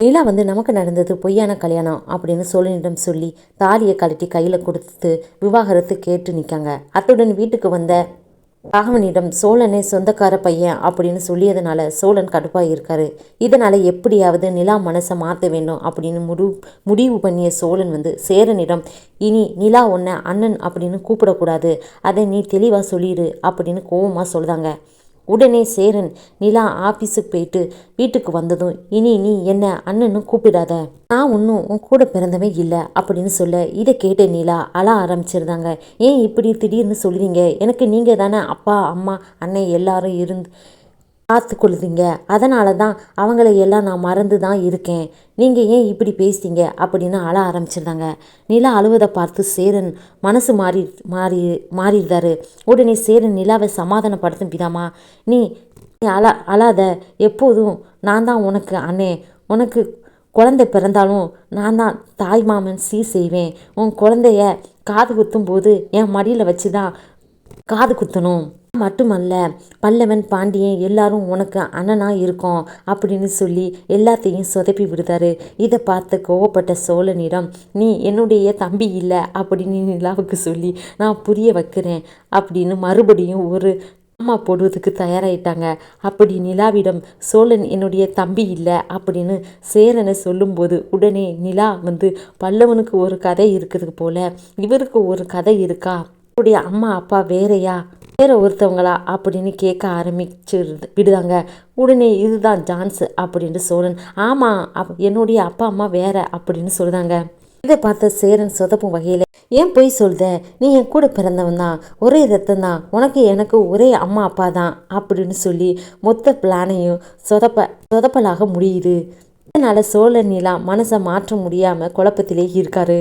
நிலா வந்து நமக்கு நடந்தது பொய்யான கல்யாணம் அப்படின்னு சோழனிடம் சொல்லி தாலியை கழட்டி கையில் கொடுத்து விவாகரத்து கேட்டு நிற்காங்க அத்துடன் வீட்டுக்கு வந்த ராகவனிடம் சோழனே சொந்தக்கார பையன் அப்படின்னு சொல்லியதுனால சோழன் கடுப்பாக இருக்காரு. இதனால் எப்படியாவது நிலா மனசை மாற்ற வேண்டும் அப்படின்னு முடிவு முடிவு பண்ணிய சோழன் வந்து சேரனிடம் இனி நிலா உன்னை அண்ணன் அப்படின்னு கூப்பிடக்கூடாது. அதை நீ தெளிவாக சொல்லிடு அப்படின்னு கோவமாக சொல்லுதாங்க உடனே சேரன் நிலா ஆஃபீஸுக்கு போயிட்டு வீட்டுக்கு வந்ததும் இனி நீ என்ன அண்ணனும் கூப்பிடாத. நான் ஒன்றும் உன் கூட பிறந்தவன் இல்லை அப்படின்னு சொல்ல இதை கேட்ட நிலா அழ ஆரம்பிச்சிருந்தாங்க. ஏன் இப்படி திடீர்னு சொல்லுவீங்க எனக்கு நீங்கள் தானே அப்பா அம்மா அண்ணன் எல்லாரும் இருந்து பார்த்து கொள்ளுதீங்க அதனால தான் அவங்கள எல்லாம் நான் மறந்து தான் இருக்கேன். நீங்கள் ஏன் இப்படி பேசிட்டீங்க அப்படின்னு அழ ஆரம்பிச்சிருந்தாங்க நிலா அழுவதை பார்த்து சேரன் மனசு மாறி மாறி மாறிடுறாரு. உடனே சேரன் நிலாவை சமாதானப்படுத்தும் விதமா நீ அழா அழ அழாத. எப்போதும் நான் தான் உனக்கு அண்ணே. உனக்கு குழந்தை பிறந்தாலும் நான் தான் தாய் மாமன் சீ செய்வேன். உன் குழந்தைய காது குத்தும் போது என் மடியில் வச்சு தான் காது குத்தணும். மட்டுமல்ல பல்லவன் பாண்டியன் எல்லாரும் உனக்கு அண்ணனாக இருக்கோம் அப்படின்னு சொல்லி எல்லாத்தையும் சொதப்பி விடுதாரு இதை பார்த்து கோவப்பட்ட சோழனிடம் நீ என்னுடைய தம்பி இல்லை அப்படின்னு நிலாவுக்கு சொல்லி நான் புரிய வைக்கிறேன் அப்படின்னு மறுபடியும் ஒரு அம்மா போடுவதுக்கு தயாராயிட்டாங்க. அப்படி நிலாவிடம் சோழன் என்னுடைய தம்பி இல்லை அப்படின்னு சேரனை சொல்லும்போது உடனே நிலா வந்து பல்லவனுக்கு ஒரு கதை இருக்குது போல இவருக்கு ஒரு கதை இருக்கா? அவருடைய அம்மா அப்பா வேறையா? வேற ஒருத்தவங்களா அப்படின்னு கேட்க ஆரம்பிச்சு விடுதாங்க. உடனே இதுதான் ஜான்ஸ் அப்படின்னு சோழன். ஆமாம் அப் என்னுடைய அப்பா அம்மா வேற அப்படின்னு சொல்லுதாங்க இதை பார்த்த சேரன் சொதப்பும் வகையில் ஏன் போய் சொல்த நீ என் கூட பிறந்தவன் தான். ஒரே ரத்தம் தான். உனக்கு எனக்கு ஒரே அம்மா அப்பா தான் அப்படின்னு சொல்லி மொத்த பிளானையும் சொதப்ப சொதப்பலாக முடியுது. இதனால் சோழன் நிலா மனசை மாற்ற முடியாமல் குழப்பத்திலே இருக்காரு.